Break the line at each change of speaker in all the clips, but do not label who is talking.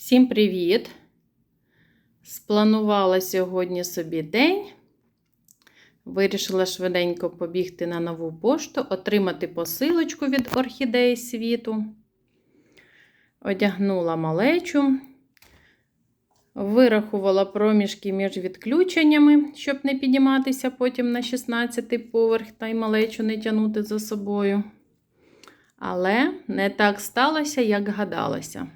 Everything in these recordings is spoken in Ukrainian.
Всім привіт! Спланувала сьогодні собі день. Вирішила швиденько побігти на нову пошту, отримати посилочку від орхідеї світу. Одягнула малечу, вирахувала проміжки між відключеннями, щоб не підніматися потім на 16 поверх та й малечу не тягнути за собою. Але не так сталося, як гадалося.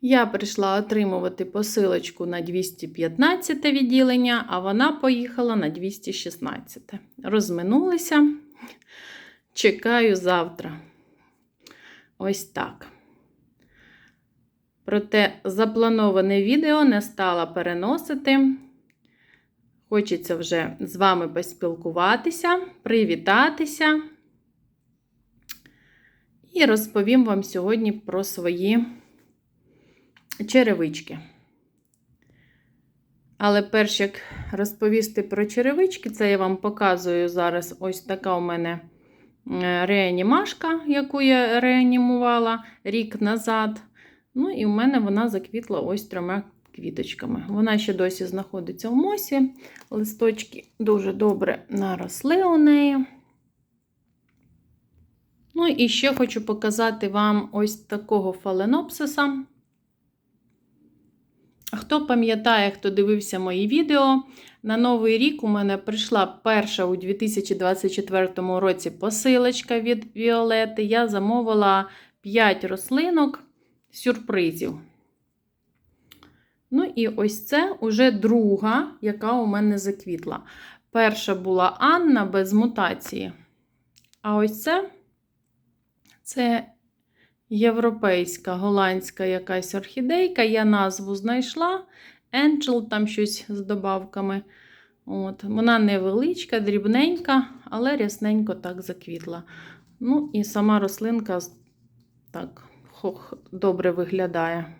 Я прийшла отримувати посилочку на 215 відділення, а вона поїхала на 216. Розминулися. Чекаю завтра. Ось так. Проте заплановане відео не стала переносити. Хочеться вже з вами поспілкуватися, привітатися. І розповім вам сьогодні про свої черевички. Але перш як розповісти про черевички, це я вам показую зараз ось така у мене реанімашка, яку я реанімувала рік назад. Ну, і в мене вона заквітла ось трьома квіточками. Вона ще досі знаходиться в мосі. Листочки дуже добре наросли у неї. Ну, і ще хочу показати вам ось такого фаленопсиса. Хто пам'ятає, хто дивився мої відео, на Новий рік у мене прийшла перша у 2024 році посилочка від Віолети. Я замовила 5 рослинок сюрпризів. Ну, і ось це уже друга, яка у мене заквітла. Перша була Анна без мутації. А ось це це європейська, голландська якась орхідейка. Я назву знайшла. Angel, там щось з добавками. От. Вона невеличка, дрібненька, але рясненько так заквітла. Ну, і сама рослинка так хох, добре виглядає.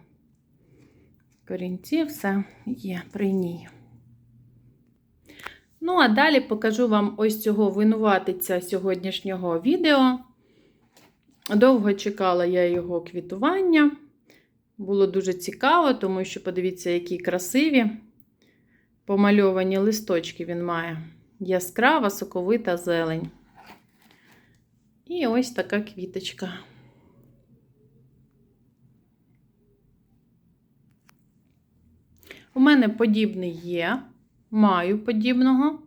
Корінці все є при ній. Ну, а далі покажу вам ось цього винуватиця сьогоднішнього відео. Довго чекала я його квітування. Було дуже цікаво, тому що, подивіться, які красиві помальовані листочки він має. Яскрава, соковита зелень. І ось така квіточка. У мене подібний є, маю подібного,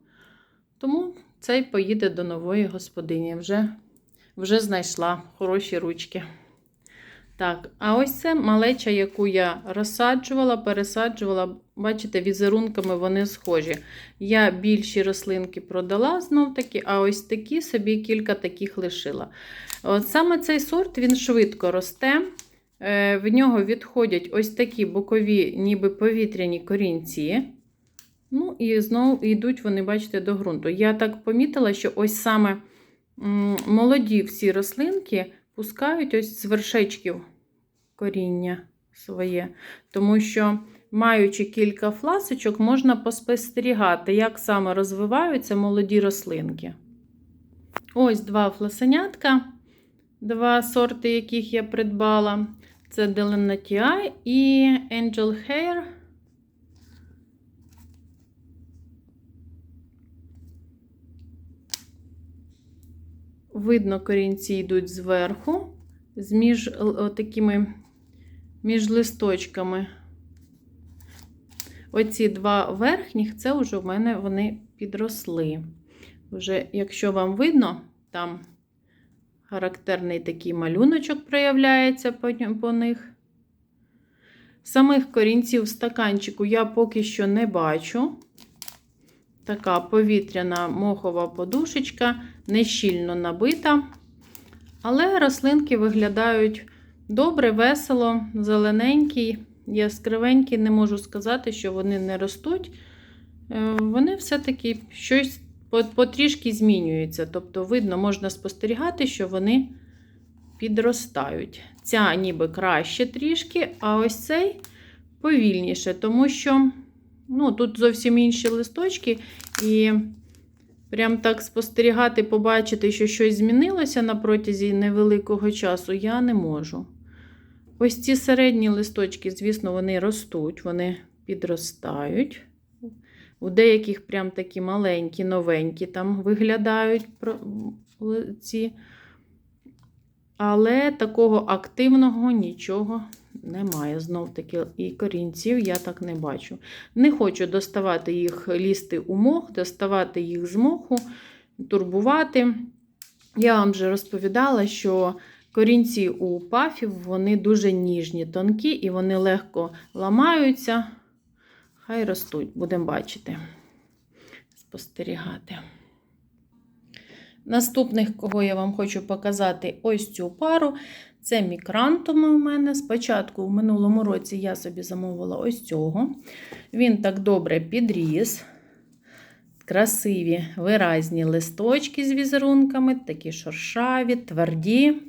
тому цей поїде до нової господині. Вже вже знайшла хороші ручки. Так, а ось це малеча, яку я розсаджувала, пересаджувала. Бачите, візерунками вони схожі. Я більші рослинки продала знов таки, а ось такі собі кілька таких лишила. От Саме цей сорт він швидко росте. Е, в нього відходять ось такі бокові, ніби повітряні корінці. Ну, і знову йдуть вони, бачите, до ґрунту. Я так помітила, що ось саме молоді всі рослинки пускають ось з вершечків коріння своє. Тому що, маючи кілька фласочок, можна поспостерігати, як саме розвиваються молоді рослинки. Ось два фласенятка, два сорти, яких я придбала. Це Delenati і Angel Hair. Видно, корінці йдуть зверху, з між такими між листочками. Оці два верхніх, це вже в мене вони підросли. Вже, якщо вам видно, там характерний такий малюночок проявляється по, по них. Самих корінців в стаканчику я поки що не бачу. Така повітряна мохова подушечка, нещільно набита. Але рослинки виглядають добре, весело, зелененькі, яскравенькі. Не можу сказати, що вони не ростуть. Е, вони все-таки щось потрішки змінюються. Тобто, видно, можна спостерігати, що вони підростають. Ця ніби краще трішки, а ось цей повільніше, тому що. Ну, Тут зовсім інші листочки, і прям так спостерігати, побачити, що щось змінилося на протязі невеликого часу, я не можу. Ось ці середні листочки, звісно, вони ростуть, вони підростають. У деяких прям такі маленькі, новенькі там виглядають ці. Але такого активного нічого немає. Знов таки, і корінців я так не бачу. Не хочу доставати їх, лізти у мох, доставати їх з моху, турбувати. Я вам вже розповідала, що корінці у пафів вони дуже ніжні, тонкі, і вони легко ламаються. Хай ростуть, будемо бачити, спостерігати. Наступних, кого я вам хочу показати, ось цю пару. Це мікрантуми у мене. Спочатку, в минулому році, я собі замовила ось цього. Він так добре підріс. Красиві виразні листочки з візерунками, такі шершаві, тверді.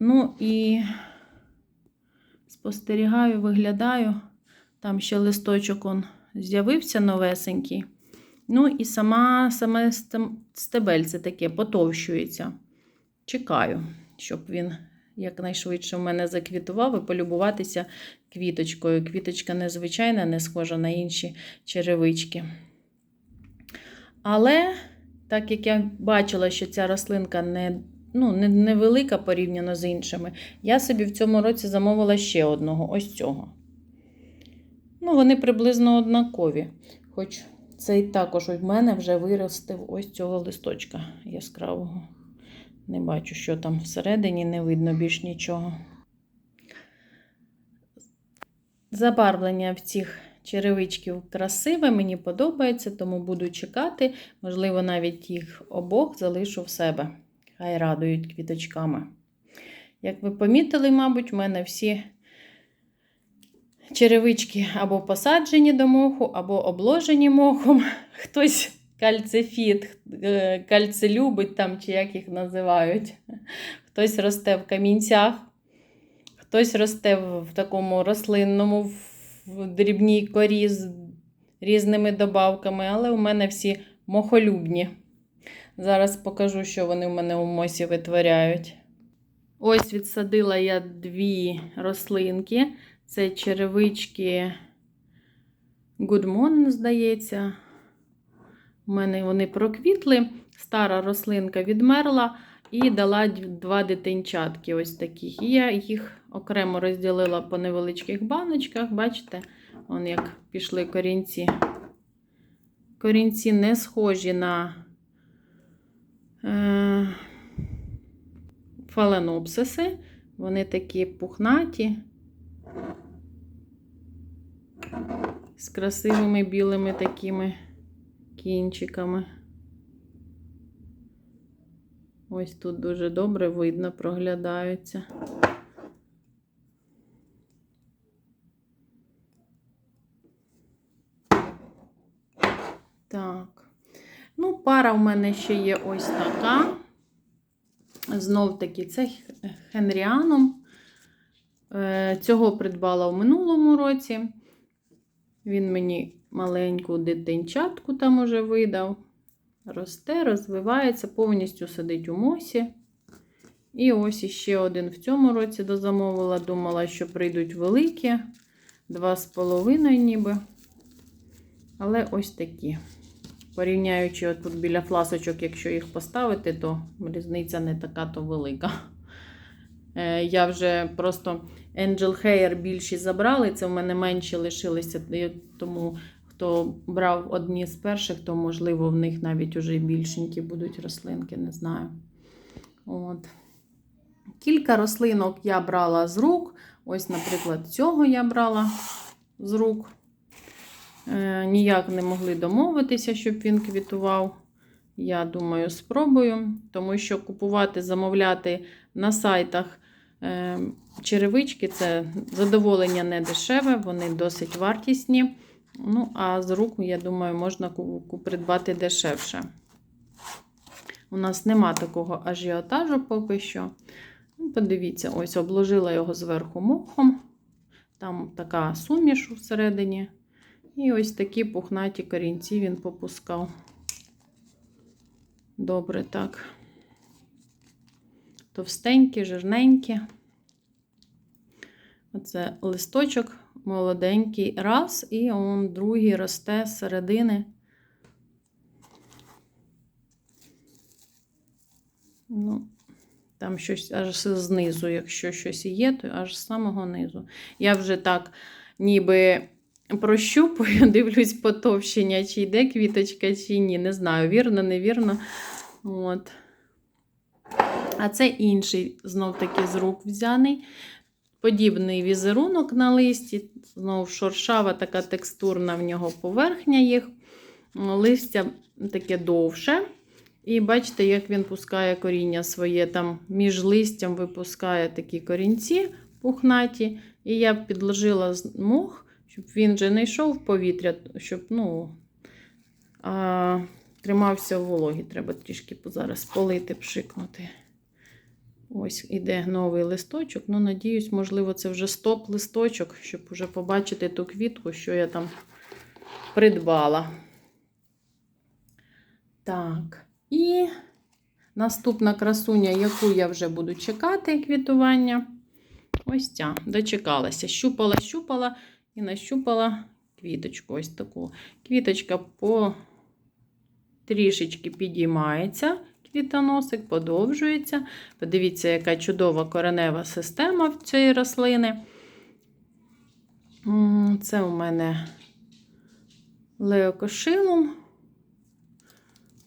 Ну і спостерігаю, виглядаю. Там ще листочок з'явився новесенький. Ну і сама, саме стебельце таке потовщується. Чекаю, щоб він якнайшвидше в мене заквітував і полюбуватися квіточкою. Квіточка незвичайна, не схожа на інші черевички. Але, так як я бачила, що ця рослинка не, ну, не, невелика порівняно з іншими, я собі в цьому році замовила ще одного ось цього. Ну, вони приблизно однакові. Хоч цей також у мене вже виростив ось цього листочка яскравого. Не бачу, що там всередині, не видно більш нічого. Забарвлення в цих черевичків красиве, мені подобається, тому буду чекати. Можливо, навіть їх обох залишу в себе. Хай радують квіточками. Як ви помітили, мабуть, в мене всі черевички або посаджені до моху, або обложені мохом. Хтось кальцифіт, е, кальцелюбить там, чи як їх називають. Хтось росте в камінцях, хтось росте в такому рослинному, в дрібній корі з різними добавками, але у мене всі мохолюбні. Зараз покажу, що вони у мене у мосі витворяють. Ось відсадила я дві рослинки. Це черевички Goodmon, здається. У мене вони проквітли. Стара рослинка відмерла і дала два дитинчатки ось таких. І я їх окремо розділила по невеличких баночках. Бачите, вон як пішли корінці. Корінці не схожі на е, фаленопсиси. Вони такі пухнаті. З красивими білими такими кінчиками. Ось тут дуже добре видно, проглядаються. Так. Ну, пара в мене ще є ось така. Знов таки, це Хенріаном. Е, Цього придбала в минулому році. Він мені маленьку дитинчатку там уже видав. Росте, розвивається, повністю сидить у мосі. І ось іще один в цьому році дозамовила. Думала, що прийдуть великі, два з половиною ніби. Але ось такі. Порівняючи тут біля фласочок, якщо їх поставити, то різниця не така то велика. Е, Я вже просто Angel Hair більші забрали, це в мене менші лишилися. Тому хто брав одні з перших, то, можливо, в них навіть уже більшенькі будуть рослинки, не знаю. От. Кілька рослинок я брала з рук. Ось, наприклад, цього я брала з рук. Е, ніяк не могли домовитися, щоб він квітував. Я думаю, спробую, тому що купувати, замовляти на сайтах черевички це задоволення не дешеве, вони досить вартісні. Ну, а з рук, я думаю, можна придбати дешевше. У нас нема такого ажіотажу поки що. Ну, Подивіться, ось обложила його зверху мохом. Там така суміш всередині. І ось такі пухнаті корінці він попускав. Добре так. Товстенькі, жирненькі. Оце листочок молоденький раз, і он другий росте з середини. Ну, там щось аж знизу, якщо щось є, то аж з самого низу. Я вже так ніби прощупую, дивлюсь потовщення, чи йде квіточка, чи ні. Не знаю, вірно, невірно. От. А це інший, знов таки, з рук взяний. Подібний візерунок на листі. Знову шоршава така текстурна в нього поверхня їх. Листя таке довше. І бачите, як він пускає коріння своє. Там між листям випускає такі корінці пухнаті. І я підложила мох, щоб він же не йшов в повітря, щоб ну, а, тримався в вологі. Треба трішки зараз полити, пшикнути. Ось іде новий листочок. Ну, надіюсь, можливо, це вже стоп-листочок, щоб вже побачити ту квітку, що я там придбала. Так, і наступна красуня, яку я вже буду чекати, квітування. Ось ця. Дочекалася. Щупала, щупала і нащупала квіточку. Ось таку. Квіточка по трішечки підіймається квітоносик, подовжується. Подивіться, яка чудова коренева система в цієї рослини. Це у мене леокошилум.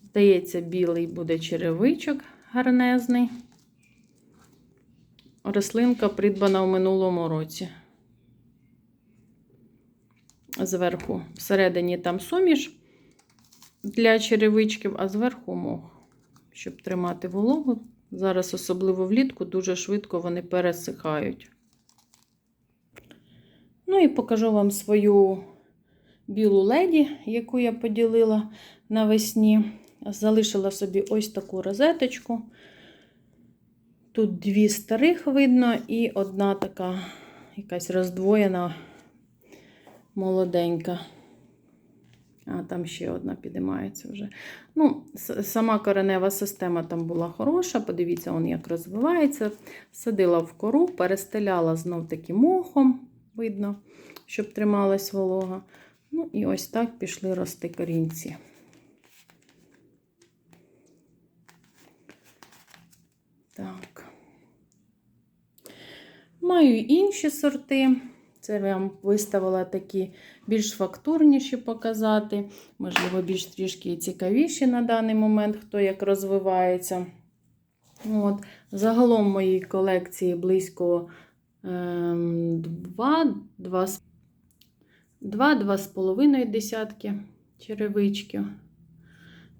Здається, білий буде черевичок гарнезний. Рослинка придбана в минулому році. Зверху, всередині там суміш для черевичків, а зверху мох щоб тримати вологу. Зараз, особливо влітку, дуже швидко вони пересихають. Ну і покажу вам свою білу леді, яку я поділила навесні. Залишила собі ось таку розеточку. Тут дві старих видно, і одна така якась роздвоєна, молоденька. А там ще одна підіймається вже. Ну, Сама коренева система там була хороша. Подивіться, он як розвивається. Садила в кору, перестеляла знов таки мохом, видно, щоб трималась волога. Ну, і ось так пішли рости корінці. Так. Маю інші сорти. Це я вам виставила такі більш фактурніші показати, можливо, більш трішки цікавіші на даний момент, хто як розвивається. От. Загалом в моїй колекції близько 2-2,5 десятки черевичків.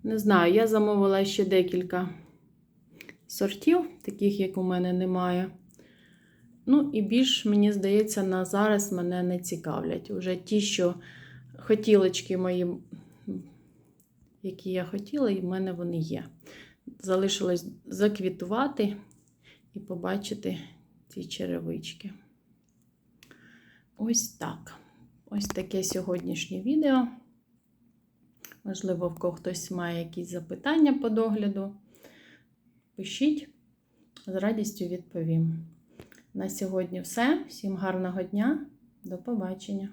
Не знаю, я замовила ще декілька сортів, таких, як у мене немає. Ну, і більш, мені здається, на зараз мене не цікавлять. Уже ті, що хотілочки мої, які я хотіла, і в мене вони є. Залишилось заквітувати і побачити ці черевички. Ось так. Ось таке сьогоднішнє відео. Можливо, в кого хтось має якісь запитання по догляду. Пишіть, з радістю відповім. На сьогодні все. Всім гарного дня. До побачення!